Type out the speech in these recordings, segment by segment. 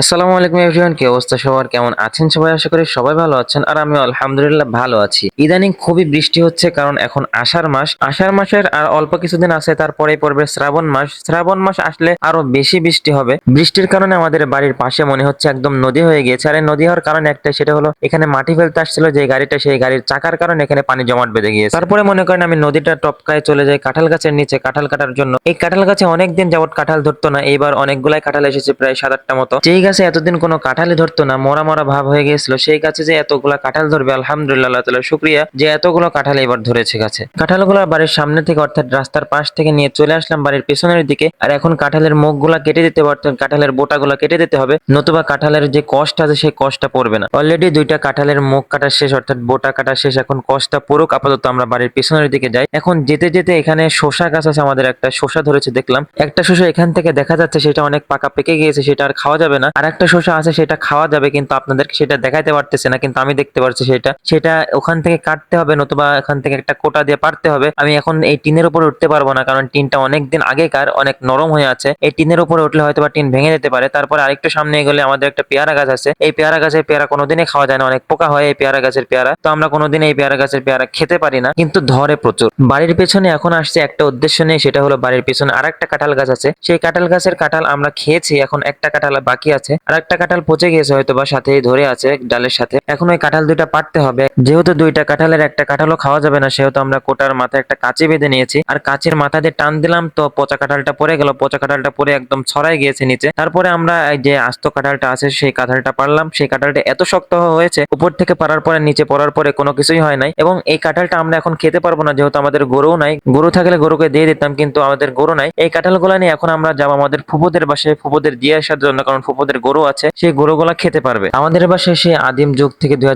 আসসালামু আলাইকুম এভরিওয়ান, কি অবস্থা সবার? কেমন আছেন সবাই? আশা করি সবাই ভালো আছেন আর আমি আলহামদুলিল্লাহ ভালো আছি। ইদানিং খুবই বৃষ্টি হচ্ছে কারণ এখন আষাঢ় মাস। আষাঢ় মাসের আর অল্প কিছুদিন আছে, তারপরেই পড়বে শ্রাবণ মাস। শ্রাবণ মাস আসলে আরও বেশি বৃষ্টি হবে। বৃষ্টির কারণে আমাদের বাড়ির পাশে মনে হচ্ছে একদম নদী হয়ে গিয়েছে। আর নদী হওয়ার কারণে একটা সেটা হলো এখানে মাটি ফেলতে আসছিল, যে গাড়িটা, সেই গাড়ির চাকার কারণে এখানে পানি জমাট বেঁধে গিয়েছে। তারপরে মনে করেন আমি নদীটা টপকায় চলে যাই কাঁঠাল গাছের নিচে, কাঁঠাল কাটার জন্য। এই কাঁঠাল গাছে অনেকদিন যাবত কাঁঠাল ধরতো না, এইবার অনেকগুলাই কাঁঠাল এসেছে প্রায় সাত আটটা মতো। যেই গাছে এতদিন কোনো কাঁঠালই ধরতো না, মরা মরা ভাব হয়ে গিয়েছিল। সেই গাছে যে এতগুলা কাঁঠাল ধরবে, আলহামদুলিল্লাহ তাআলা শুক্রিয়া। যে এতগুলো কাঁঠাল এবার ধরেছে গাছে। কাঁঠালগুলো বাড়ির সামনে থেকে, অর্থাৎ রাস্তার পাশ থেকে নিয়ে চলে আসলাম বাড়ির পেছনের দিকে। আর এখন কাঁঠালের মুখগুলা কেটে দিতে অর্থাৎ কাঁঠালের বোটাগুলা কেটে দিতে হবে, নতুবা কাঁঠালের যে কষ্ট আছে, সেই কষ্টটা পড়বে না। অলরেডি দুইটা কাঁঠালের মুখ কাটা শেষ, অর্থাৎ বোটা কাটা শেষ, এখন কষ্টটা পড়ুক। আপাতত আমরা বাড়ির পেছনের দিকে যাই। এখন যেতে যেতে এখানে শসা গাছ আছে, আমাদের একটা শসা ধরেছে, দেখলাম। একটা শসা এখান থেকে দেখা যাচ্ছে, সেটা অনেক পাকা পেকে গিয়েছে, সেটা আর খাওয়া যাবে না। আর একটা শসা আছে, সেটা খাওয়া যাবে, কিন্তু আপনাদেরকে সেটা দেখাইতে পারতেছে না, কিন্তু আমি দেখতে পারছি সেটা। সেটা ওখান থেকে কাটতে হবে, নতুবা এখান থেকে একটা কোটা দিয়ে পারতে হবে। আমি এখন এই টিনের উপরে উঠতে পারব না, কারণ টিনটা অনেক দিন আগেকার, অনেক নরম হয়ে আছে। এই টিনের উপরে উঠলে হয়তো বা টিন ভেঙে যেতে পারে। তারপরে আরেকটু সামনে গেলে আমাদের একটা পেয়ারা গাছ আছে। এই পেয়ারা গাছের পেয়ারা কোনোদিনই খাওয়া যায় না, অনেক পোকা হয় এই পেয়ারা গাছের পেয়ারা। তো আমরা কোনোদিন এই পেয়ারা গাছের পেয়ারা খেতে পারি না, কিন্তু ধরে প্রচুর। বাড়ির পেছনে এখন আসছে একটা উদ্দেশ্য নেই সেটা হলো বাড়ির পেছনে আর একটা কাঁঠাল গাছ আছে। সেই কাঁঠাল গাছের কাঁঠাল আমরা খেয়েছি, এখন একটা কাঁঠাল বাকি আছে। আর একটা কাঁঠাল পচে গিয়েছে হয়তো বা সাথেই ধরে আছে ডালের সাথে। এখন ওই কাঁঠাল দুইটা পারতে হবে। যেহেতু দুইটা কাঁঠালের একটা কাঁঠালও খাওয়া যাবে না, সেহেতু আমরা কোটার মাথায় একটা কাঁচি বেঁধে নিয়েছি। আর কাঁচের মাথা দিয়ে টান দিলাম তো পচা কাঁঠালটা পড়ে গেল। পচা কাঁঠালটা পরে একদম ছড়াই গিয়েছে নিচে। তারপরে আমরা যে আস্ত কাঁঠালটা আছে, সেই কাঁঠালটা পারলাম সেই কাঁঠালটা এত শক্ত হয়েছে, উপর থেকে পারার পরে নিচে পড়ার পরে কোনো কিছুই হয় নাই। এবং এই কাঁঠালটা আমরা এখন খেতে পারব না, যেহেতু আমাদের গরুও নাই। গরু থাকলে গরুকে দিয়ে দিতাম, কিন্তু আমাদের গরু নাই। এই কাঁঠালগুলা নিয়ে এখন আমরা যাব আমাদের ফুপুদের বাসায়। ফুপুদের দিয়ে আসার জন্য, কারণ ফুপুদের গরু আছে সেই গরুগুলা খেতে পারবে। আমাদের বাসায় সেই আদিম যুগ থেকে দুই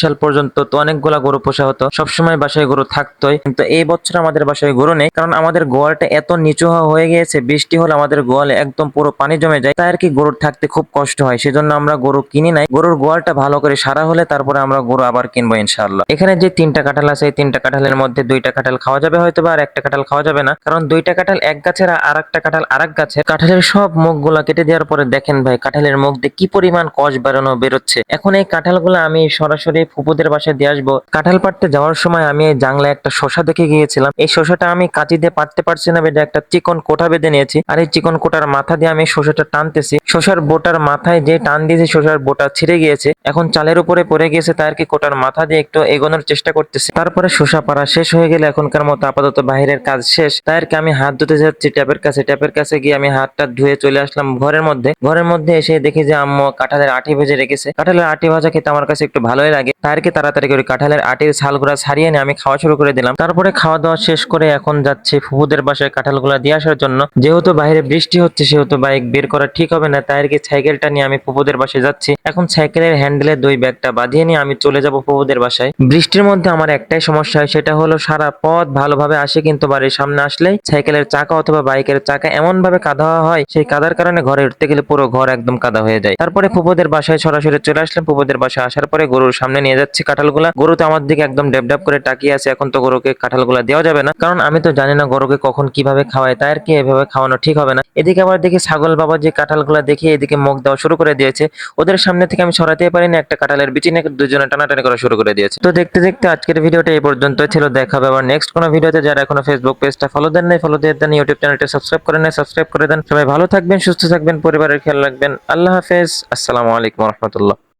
সাল পর্যন্ত তো অনেকগুলা গরু পোষা হতো। সবসময় বাসায় গরু থাকতোই। কিন্তু এই বছর আমাদের বাসায় গরু নেই, কারণ আমাদের গোয়ালটা এত নিচু হয়ে গিয়েছে, বৃষ্টি হলে আমাদের গোয়ালে একদম পুরো পানি জমে যায়। তাই আর কি গরুর থাকতে খুব কষ্ট হয়, সেজন্য আমরা গরু কিনি নাই। গরুর গোয়ালটা ভালো করে সারা হলে তারপরে আমরা গরু আবার কিনবো ইনশাআল্লাহ। এখানে যে তিনটা কাঁঠাল আছে, এই তিনটা কাঁঠালের মধ্যে দুইটা কাঁঠাল খাওয়া যাবে হয়তো বা আর একটা কাঁঠাল খাওয়া যাবে না। কারণ দুইটা কাঁঠাল এক গাছের আর একটা কাঁঠাল আর এক গাছে কাঁঠালের সব মুখগুলা কেটে দেওয়ার পরে দেখেন ভাই কাঁঠালের মুখ দিয়ে কি পরিমাণ কষ বেরোনো বেরোচ্ছে? এখন এই কাঁঠালগুলো আমি সরাসরি ফুপুদের বাসায় দিয়ে আসব। কাঁঠাল পাড়তে যাওয়ার সময় আমি এই জাংলায় একটা শশা দেখে গিয়েছিলাম। এই শশাটা আমি কাঁচি দিয়ে পারতে পারছি না বেঁধে একটা চিকন কোঠা বেঁধে নিয়েছি। আর এই চিকন কোটার মাথা দিয়ে আমি শশাটা টানতেছি। শশার বোটার মাথায় যে টান দিয়েছি, শশার বোটা ছিঁড়ে গিয়েছে। এখন চালের উপরে পড়ে গিয়েছে, তার কি কোটার মাথা দিয়ে একটু এগোনোর চেষ্টা করতেছে? তারপরে শশা পাড়া শেষ হয়ে গেলে এখনকার মতো আপাতত বাইরের কাজ শেষ। তাদেরকে আমি হাত ধুতে যাচ্ছি ট্যাপের কাছে? ট্যাপের কাছে গিয়ে আমি হাতটা ধুয়ে চলে আসলাম ঘরের মধ্যে। ঘরের মধ্যে এসে দেখি যে আম্মু কাঁঠালের আটি ভেজে রেখেছে। কাঁঠালের আটি ভাজা খেতে আমার কাছে একটু ভালোই লাগে। তাদেরকে তাড়াতাড়ি করে কাঁঠালের আটির ছালগুলা ছাড়িয়ে নিয়ে আমি খাওয়া শুরু করে দিলাম। তারপরে খাওয়া দাওয়া শেষ করে এখন যাচ্ছি ফুফুদের বাসায় কাঁঠালগুলা দিয়ে আসার জন্য। যেহেতু বাইরে বৃষ্টি হচ্ছে, সেহেতু বাইক বের করা ঠিক হবে না। তাই আর কি সাইকেলটা নিয়ে আমি ফুফুদের বাসায় যাচ্ছি। এখন সাইকেলের হ্যান্ডেলে দুই ব্যাগটা বাঁধিয়ে নিয়ে আমি চলে যাব ফুফুদের বাসায়। বৃষ্টির মধ্যে আমার একটাই সমস্যা হয়, সেটা হলো সারা পথ ভালোভাবে আসে কিন্তু বাড়ির সামনে আসলেই সাইকেলের চাকা অথবা বাইকের চাকা এমন ভাবে কাদা হয়, সেই কাদার কারণে ঘরে উঠতে গেলে পুরো ঘর একদম কাদা হয়ে যায়। তারপরে ফুপুদের বাসায় সরাসরি চলে আসলাম ফুপুদের বাসায় আসার পরে গরুর সামনে নিয়ে যাচ্ছি কাঁঠালগুলা। গরু তো আমার দিকে একদম ডেপ ডেপ করে তাকিয়ে আছে, এখন তো গরুকে কাঁঠালগুলা দেওয়া যাবে না। কারণ আমি তো জানি না গরুকে কখন কীভাবে খাওয়ায় তাই আর কি এভাবে খাওয়ানো ঠিক হবে না। এদিকে আবার দেখি ছাগল বাবা যে কাঁঠালগুলা দেখে এদিকে মুখ দেওয়া শুরু করে দিয়েছে। ওদের সামনে থেকে আমি সরাতে পারিনি, একটা কাঁঠালের বিচি নাকি দুজনে টানাটানি করা শুরু করে দিয়েছে। তো দেখতে দেখতে আজকের ভিডিওটা এই পর্যন্ত ছিল, দেখা হবে আবার নেক্সট কোনো ভিডিওতে। যারা এখনও ফেসবুক পেজটা ফলো দেন নাই ফলো দিয়ে দেন ইউটিউব চ্যানেলটা সাবস্ক্রাইব করে নেয় সাবস্ক্রাইব করে দেন। সবাই ভালো থাকবেন, সুস্থ থাকবেন, পরিবারের খেয়াল রাখবেন। আল্লাহ হাফেজ, আসসালামু আলাইকুম রহমতুল্লাহ।